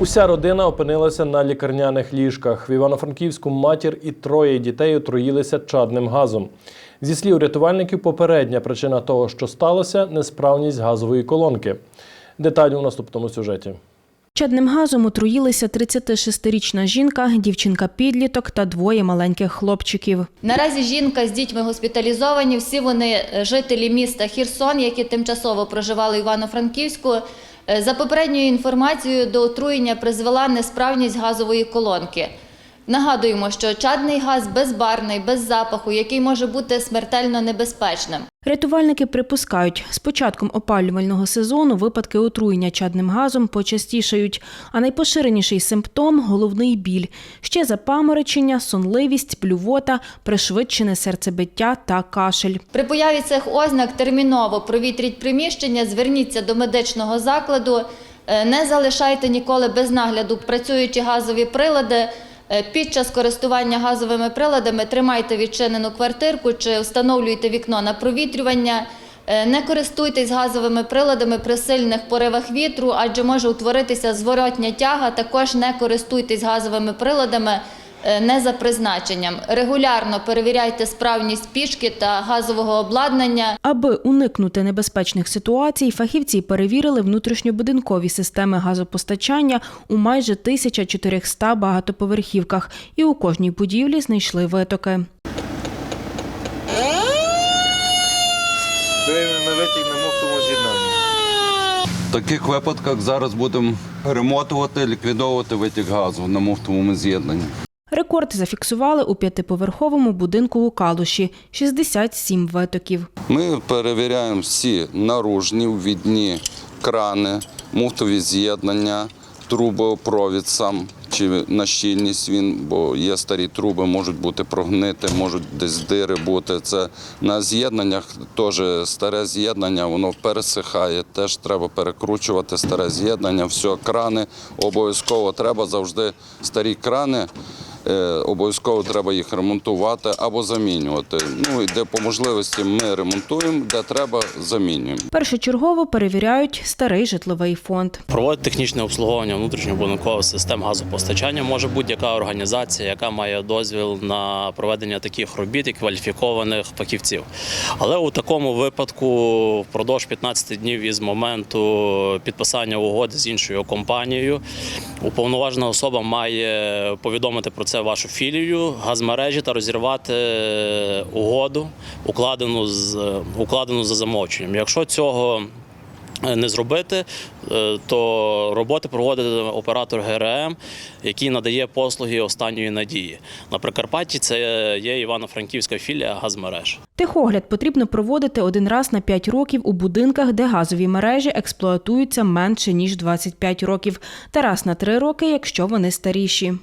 Уся родина опинилася на лікарняних ліжках. В Івано-Франківську матір і троє дітей отруїлися чадним газом. Зі слів рятувальників, попередня причина того, що сталося несправність газової колонки. Деталі у наступному сюжеті. Чадним газом отруїлися 36-річна жінка, дівчинка-підліток та двоє маленьких хлопчиків. Наразі жінка з дітьми госпіталізовані. Всі вони е, жителі міста Хірсон, які тимчасово проживали в Івано-Франківську. Е, За попередньою інформацією, до отруєння призвела несправність газової колонки. Нагадуємо, що чадний газ безбарний, без запаху, який може бути смертельно небезпечним. Рятувальники припускають, з початком опалювального сезону випадки отруєння чадним газом почастішають, а найпоширеніший симптом головний біль. Ще запаморочення, сонливість, блювота, пришвидшене серцебиття та кашель. При появі цих ознак терміново провітріть приміщення, зверніться до медичного закладу, Е, не залишайте ніколи без нагляду працюючі газові прилади. Е, Під час користування газовими приладами тримайте відчинену квартирку чи встановлюйте вікно на провітрювання. Е, Не користуйтесь газовими приладами при сильних поривах вітру, адже може утворитися зворотня тяга. Також не користуйтесь газовими приладами не за призначенням. Регулярно перевіряйте справність пічки та газового обладнання. Аби уникнути небезпечних ситуацій, фахівці перевірили внутрішньобудинкові системи газопостачання у майже 1400 багатоповерхівках і у кожній будівлі знайшли витоки. Ми витягнемо в тому з'єднанні. В таких випадках зараз будемо ремонтувати, ліквідовувати витік газу на муфтовому з'єднанні. Рекорд зафіксували у п'ятиповерховому будинку у Калуші – 67 витоків. Ми перевіряємо всі наружні, ввідні крани, муфтові з'єднання, трубопровід сам, чи на щільність він, бо є старі труби, можуть бути прогнити, можуть десь дири бути. Це на з'єднаннях теж старе з'єднання, воно пересихає. Теж треба перекручувати старе з'єднання. Все, крани обов'язково треба завжди старі крани. Е, Обов'язково треба їх ремонтувати або замінювати. Ну і де по можливості ми ремонтуємо, де треба замінюємо. Першочергово перевіряють старий житловий фонд. Проводить технічне обслуговування внутрішньобудинкових систем газопостачання може будь-яка організація, яка має дозвіл на проведення таких робіт і кваліфікованих фахівців. Але у такому випадку впродовж 15 днів із моменту підписання угоди з іншою компанією уповноважена особа має повідомити про це вашу філію, газмережі та розірвати угоду, укладену з укладену за замовченням. Якщо цього не зробити, е, то роботи проводить оператор ГРМ, який надає послуги останньої надії. На Прикарпатті це є Івано-Франківська філія газмереж. Техогляд потрібно проводити один раз на 5 років у будинках, де газові мережі експлуатуються менше ніж 25 років, та раз на 3 роки, якщо вони старіші.